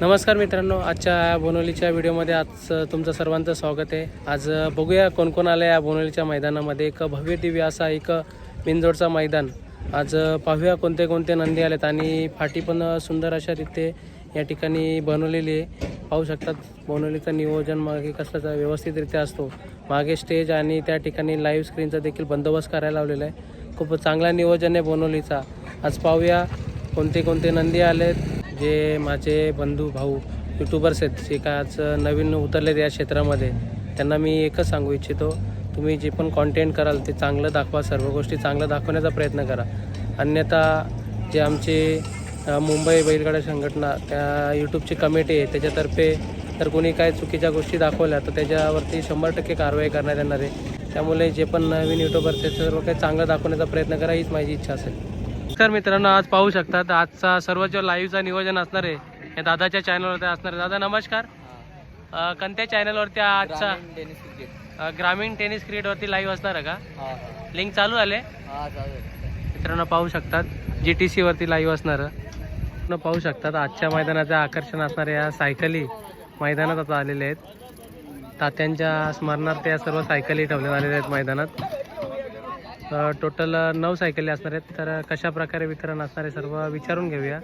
नमस्कार मित्रांनो आजच्या बोनोलीच्या व्हिडिओमध्ये आज तुमचं सर्वांचं स्वागत आहे. आज बघूया कोण कोण आलं या बोनोलीच्या मैदानामध्ये. एक भव्य दिव्य असा एक बिनजोडचा मैदान. आज पाहूया कोणते कोणते नंदी आलेत आणि फाटी पण सुंदर अशा रीते या ठिकाणी बनवलेली आहे. पाहू शकतात बोनोलीचं नियोजन मागे कसं व्यवस्थितरित्या असतो. मागे स्टेज आणि त्या ठिकाणी लाईव्ह स्क्रीनचा देखील बंदोबस्त करायला लावलेला आहे. खूप चांगला नियोजन आहे बनवलीचा आज पाहूया कोणते कोणते नंदी आलेत. जे माझे बंधू भाऊ यूट्यूबर्स आहेत जे काय आज नवीन उतरलेत या क्षेत्रामध्ये त्यांना मी एकच सांगू इच्छितो तुम्ही जे पण कॉन्टेंट कराल ते चांगलं दाखवा सर्व गोष्टी चांगलं दाखवण्याचा प्रयत्न करा. अन्यथा जे आमचे मुंबई बैलगाडा संघटना त्या यूट्यूबची कमिटी आहे त्याच्यातर्फे तर कोणी काय चुकीच्या गोष्टी दाखवल्या तर त्याच्यावरती शंभर टक्के कारवाई करण्यात येणार आहे. त्यामुळे जे पण नवीन यूट्यूबर्स आहेत ते सर्व काही चांगलं दाखवण्याचा प्रयत्न करा हीच माझी इच्छा असेल. नमस्कार मित्रांनो आज पाहू शकतात आजचा सर्व जो लाईव्हचा नियोजन असणार आहे हे दादाच्या चॅनलवरती असणार आहे. दादा नमस्कार. अ, कोणत्या चॅनलवरती आजचा? अ, ग्रामीण टेनिस क्रिकेटवरती लाईव्ह असणार आहे का? लिंक चालू आले? मित्रांनो पाहू शकतात जी टी सीवरती लाईव्ह असणार पाहू शकतात आजच्या मैदानाचे आकर्षण असणाऱ्या या सायकली मैदानात आता आलेल्या आहेत. तात्यांच्या स्मरणार्थ या सर्व सायकली ठेवण्यात आलेल्या आहेत मैदानात. टोटल नऊ सायकली असणार आहेत. तर कशा प्रकारे वितरण असणार आहे सर्व विचारून घेऊया.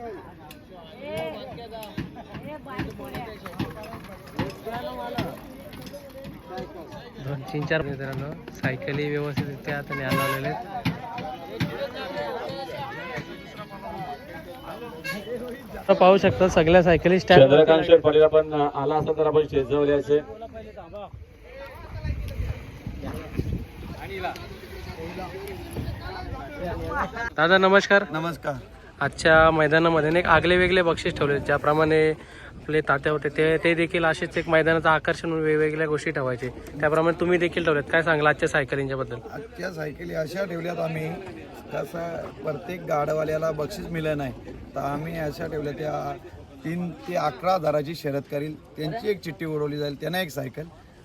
दोन तीन चार मित्रांनो सायकली व्यवस्थितरित्या आता न्यायला आलेल्या आहेत. तर पाहू शकता सगळ्या सायकली चंद्रकांत स्टँड शेठ पाटील आपण आला असं तर आपण शेजावले असे दादा नमस्कार. नमस्कार. आजच्या मैदानामध्ये ना एक आगले वेगळे बक्षीस ठेवले. ज्याप्रमाणे आपले तात्या होते ते ते देखील असेच एक मैदानाचं आकर्षण म्हणून वेगवेगळ्या गोष्टी ठेवायचे. त्याप्रमाणे तुम्ही देखील ठेवलेत. काय सांगाल आजच्या सायकलींच्या बद्दल? आजच्या सायकली अशा ठेवल्यात आम्ही कसं प्रत्येक गाडवाल्याला बक्षीस मिळत नाही तर आम्ही अशा ठेवल्या त्या तीन ते अकरा हजाराची शर्यत करील. त्यांची एक चिठ्ठी उडवली जाईल त्यांना एक सायकल.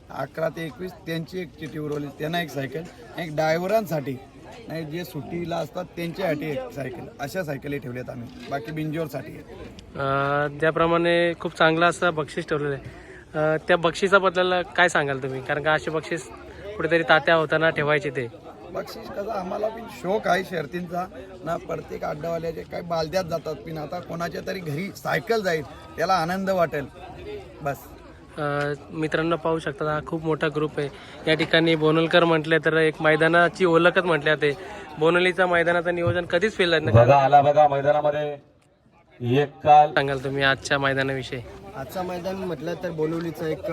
अकरा ते एकवीस त्यांची एक चिठ्ठी उडवली त्यांना एक सायकल. एक ड्रायव्हरांसाठी नाही जे सुट्टीला असतात त्यांच्यासाठी एक सायकल अशा सायकली ठेवल्यात आम्ही. बाकी बिंजोरसाठी. अं, त्याप्रमाणे खूप चांगलं असं बक्षीस ठेवलेलं आहे. अं, त्या बक्षिसाबद्दल काय सांगाल तुम्ही? कारण का असे बक्षीस कुठेतरी तात्या होताना ठेवायचे ते. बक्षीस कसं आम्हाला पण शौक आहे शर्तींचा. ना प्रत्येक अड्डावाल्याचे काही बालद्यात जातात पण आता कोणाच्या तरी घरी सायकल जाईल त्याला आनंद वाटेल. बस. मित्रांनो पाहू शकता हा खूप मोठा ग्रुप आहे. या ठिकाणी बोनलकर म्हटले तर एक मैदानाची ओळखच म्हटले जाते. बोनलीचा मैदानाचं नियोजन कधीच फेल जात नाही. बघा आला बघा मैदानामध्ये. एक काल सांगाल तुम्ही आजच्या मैदानाविषयी? आजचा मैदान म्हटलं तर बोलवलीचं एक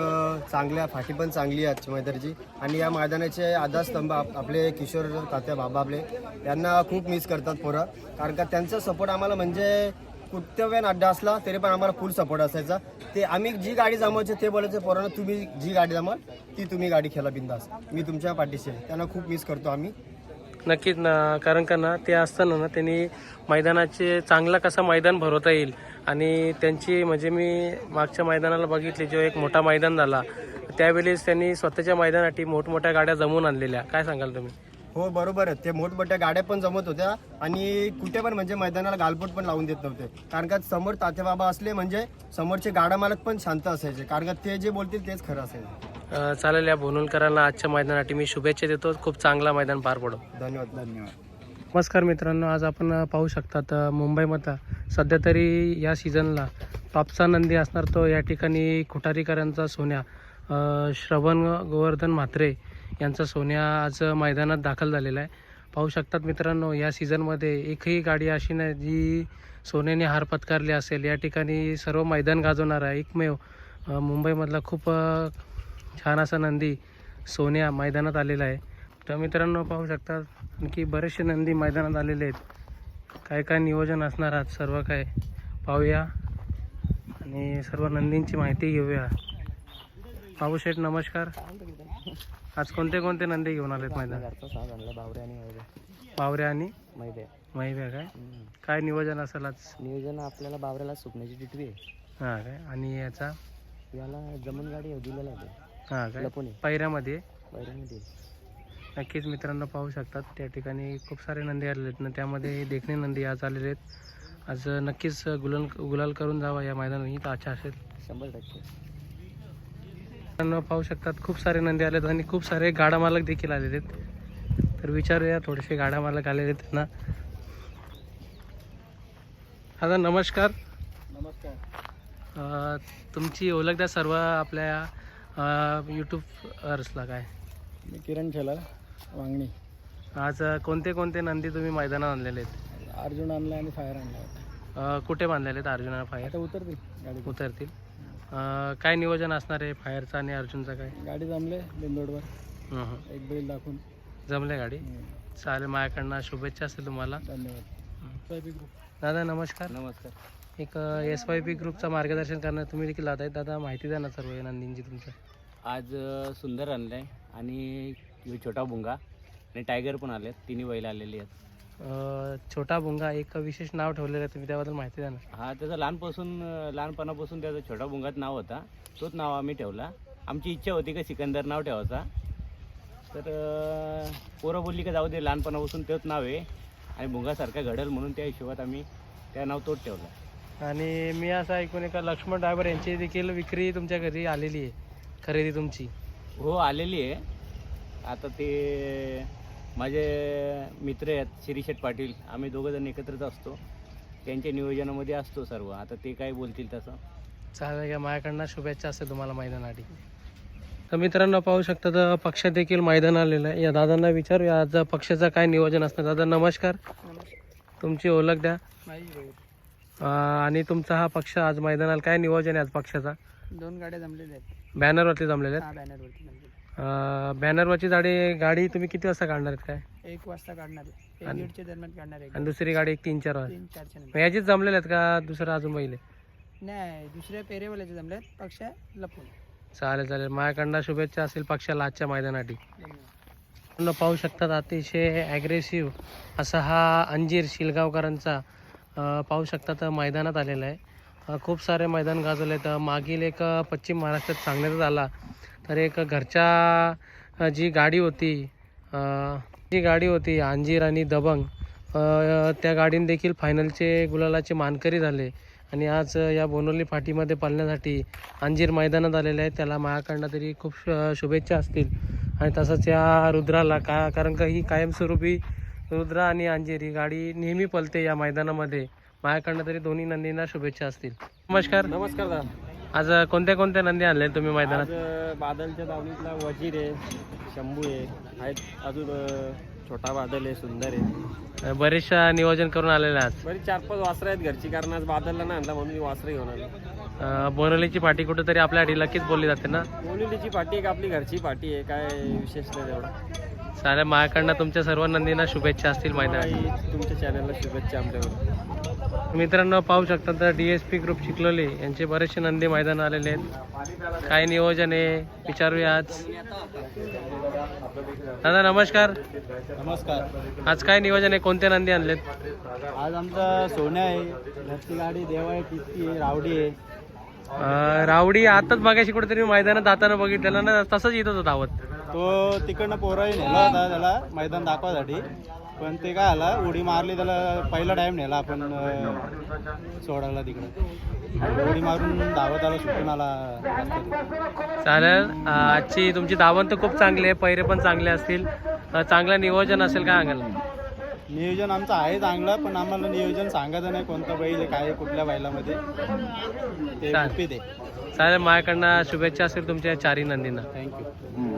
चांगल्या फाटी पण चांगली आहे आजच्या मैदानाची. आणि या मैदानाचे आधारस्तंभ आप- आपले किशोर तात्या बाबा आपले यांना खूप मिस करतात पोरं. कारण का त्यांचा सपोर्ट आम्हाला म्हणजे कुठं अड्डा असला तरी पण आम्हाला फुल सपोर्ट असायचा. ते आम्ही जी गाडी जमवायचे ते बोलायचे पोरांना तुम्ही जी गाडी जमाल ती तुम्ही गाडी खेळा बिंदास. मी तुमच्या पाठीशी आहे. त्यांना खूप मिस करतो आम्ही. नक्कीच ना कारण का ना ते असताना ना त्यांनी मैदानाचे चांगला कसा मैदान भरवता येईल. आणि त्यांची म्हणजे मी मागच्या मैदानाला बघितले जो एक मोठा मैदान झाला त्यावेळेस त्यांनी स्वतःच्या मैदानासाठी मोठमोठ्या गाड्या जमवून आणलेल्या. काय सांगाल तुम्ही? हो बरोबर आहे. ते मोठमोठ्या गाड्या पण जमत होत्या आणि कुठे पण म्हणजे मैदानाला गालपोट पण लावून देत नव्हते. कारण का समोर तात्याबाबा असले म्हणजे समोरचे गाडा मालक पण शांत असायचे. कारण का ते जे बोलतील तेच खरं असायचं अं, चालेल या बोनलकरांना आजच्या मैदानासाठी मी शुभेच्छा देतो. खूप चांगला मैदान पार पडो. धन्यवाद. धन्यवाद. नमस्कार मित्रांनो आज आपण अ, पाहू शकतात अ, मुंबईमध्ये सध्या तरी या सीझनला टॉपचा नंदी असणार तो या ठिकाणी खुटारीकरांचा सोन्या अ, श्रवण गोवर्धन म्हात्रे यांचा सोन्या आज मैदानात दाखल झालेला आहे. पाहू शकतात मित्रांनो या सीझनमध्ये एकही गाडी अशी नाही जी सोन्याने हार पत्कारली असेल. या ठिकाणी सर्व मैदान गाजवणार आहे एकमेव मुंबईमधला खूप छान असा नंदी सोन्या मैदानात आलेला आहे. तर मित्रांनो पाहू शकतात आणखी बरेचसे नंदी मैदानात आलेले आहेत. काय काय नियोजन असणार आहात सर्व काय पाहूया. आणि सर्व नंदींची माहिती घेऊया. बाबू शेठ नमस्कार. आज कोणते कोणते नंदी घेऊन आलेत मैदान? बावरे आणि? महिब्या काय? काय नियोजन असेल आज? नियोजन आपल्याला बावऱ्याला सुकण्याची टिटवी आहे. हां काय? आणि याचा? याला जमून गाडी दिलेला आहे. हां काय. पैऱ्यामध्ये बैरामध्ये नक्कीच मित्रांनो पाहू शकतात त्या ठिकाणी खूप सारे नंदी आलेले आहेत. ना त्यामध्ये देखणे नंदी आज आलेले आहेत. आज नक्कीच गुलाल गुलाल करून जावा या मैदानात. ही तर आशा असेल. शंभर टक्के. मित्रांनो पाहू शकतात खूप सारे नंदी आलेत आणि खूप सारे गाडा मालक देखील आलेले आहेत. तर विचारूया थोडेसे गाडा मालक आलेले आहेत त्यांना. दादा नमस्कार. नमस्कार. तुमची ओळख द्या सर्व आपल्या यूट्यूबर्सला काय? मी किरण छेला वांगणी. आज कोणते कोणते नंदी तुम्ही मैदानात आणलेले आहेत? अर्जुन आणला आणि फायर आणला. कुठे बांधलेले आहेत अर्जुना फायर? आता उतरते गाडी उतरतील. अ, काय नियोजन असणार आहे? फायरचं आणि अर्जुनचं काय? गाडी जमले बिंदोडवर हं, हं. एक बैल दाखवून. जमले गाडी? चालेल माझ्याकडनं शुभेच्छा असतील तुम्हाला. धन्यवाद. दादा नमस्कार. नमस्कार. एक एस वाय पी ग्रुपचं मार्गदर्शन करणार तुम्ही देखील जात आहेत दादा माहिती द्या ना सर्व या नंदींची तुमचं. आज अ, सुंदर आणलाय आणि ह्यो छोटा भुंगा आणि टायगर पण आले तिन्ही बैल आलेली आहेत. छोटा भुंगा एक विशेष नाव ठेवलेलं आहे तुम्ही त्याबद्दल माहिती द्या ना. हा त्याचं लहानपासून लहानपणापासून त्याचा छोटा भुंगाच नाव होता. तोच नाव आम्ही ठेवला. आमची इच्छा होती का सिकंदर नाव ठेवायचा. तर पोरं बोलली का जाऊ दे लहानपणापासून तेच नाव आहे. आणि भुंगासारखा घडल म्हणून त्या हिशोबात आम्ही त्या नाव तोच ठेवला. आणि मी असं ऐकून एका लक्ष्मण ड्रायव्हर यांची देखील विक्री तुमच्या घरी आलेली आहे खरेदी तुमची. हो आलेली आहे. आता ते माझे मित्र आहेत शिरीशेठ पाटील. आम्ही दोघं जण एकत्रच असतो. त्यांच्या नियोजनामध्ये असतो सर्व. आता ते काय बोलतील तसं? चालेल का माझ्याकडनं शुभेच्छा असेल तुम्हाला मैदानासाठी. तर मित्रांनो पाहू शकता तर पक्षात देखील मैदान आलेलं आहे. या दादांना विचारूया आज पक्षाचं काय नियोजन असतं दादा नमस्कार. तुमची ओळख द्या. आणि तुमचा हा पक्ष आज मैदानाला काय नियोजन आहे आज पक्षाचा? दोन गाड्या जमलेल्या आहेत. बॅनरवरती जमलेले आहेत? हा बॅनरवरती जमलेल्या बॅनरवरची गाडी गाडी तुम्ही किती वाजता काढणार आहेत काय? एक वाजता काढणार आहे. एक आणि- दीडच्या दरम्यान काढणार आहे. आणि दुसरी गाडी एक तीन चार वाजता? तीन चारच्या मग याचीच जमलेले आहेत का दुसरं अजून पहिले? नाही दुसऱ्या पेरेवाल्याचे जमले आहेत पक्ष लपून. चालेल चालेल. माझ्याकडनं शुभेच्छा असेल पक्षाला आजच्या मैदानासाठी. आपण पाहू शकतात अतिशय ॲग्रेसिव्ह असा हा अंजीर शिलगावकरांचा अ, पाहू शकतात मैदानात आलेला आहे. अ, खूप सारे मैदान गाजवले आहेत. मागील एक अ, पश्चिम महाराष्ट्रात सांगण्यात आला तर एक घरच्या जी गाडी होती जी गाडी होती अंजीर आणि दबंग त्या गाडीने देखील फायनलचे गुलालाचे मानकरी झाले. आणि आज या बोनोली फाटीमध्ये पालण्यासाठी अंजीर मैदानात आलेले आहे त्याला माझ्याकडनं तरी खूप शुभेच्छा असतील. आणि तसंच या रुद्राला का कारण का ही कायमस्वरूपी रुद्रा आणि अंजीर ही गाडी नेहमी पलते या मैदानामध्ये. माझ्याकडनं तरी दोन्ही नंदींना शुभेच्छा असतील. नमस्कार. नमस्कार दादा. आज कोणत्या कोणत्या नंदी आणले तुम्ही मैदानात? आज बादलच्या दावणीतला वजीर आहे शंभू आहे आहेत अजून छोटा बादल आहे सुंदर आहे. बरेचशा नियोजन करून आलेले आज बरी चार पाच वासरं आहेत घरची कारण आज बादलला नाही आणला म्हणून मी वासरं घेऊन आलो. अं, बोनवलीची पाठी कुठेतरी आपल्या लकीच बोलली जाते ना? बोलिवलीची पाठी एक आपली घरची पाठी आहे काय विशेष नाही तेवढा. चालेल माझ्याकडनं तुमच्या सर्व नंदींना शुभेच्छा असतील मैदानात. तुमच्या चॅनलला शुभेच्छा आमच्याकडून. मित्रांनो पाहू शकता तर D S P group Chikhloli यांचे बरेचसे नंदी मैदान आलेले आहेत. काय नियोजन आहे? विचारूया आज. दादा नमस्कार. नमस्कार. आज काय नियोजन आहे? कोणते नंदी आणलेत? आज आमचा सोन्या आहे घरची गाडी देवा आहे आहे रावडी आहे. रावडी आताच मागाशी कुठेतरी मैदानात जाताना बघितलेलं ना तसंच येत होतं धावत. तो तिकडनं पोराही नेला होता त्याला मैदान दाखवासाठी. पण ते काय आला उडी मारली त्याला पहिला टाइम नेला आपण अं, सोडायला तिकडं. उडी मारून धावत आला सुटून आला रस्त्यात. चालेल. अं, आजची तुमची धावण तर खूप चांगली आहे पैरे पण चांगले असतील. अं, चांगलं नियोजन असेल काय सांगाल नियोजन आमचं आहे चांगलं पण आम्हाला नियोजन सांगायचं नाही कोणतं बैल आहे, काय आहे, कुठल्या बैलामध्ये. ते चालेल. गुपित आहे. चालेल माझ्याकडनं शुभेच्छा असेल तुमच्या चारही नंदींना. थँक्यू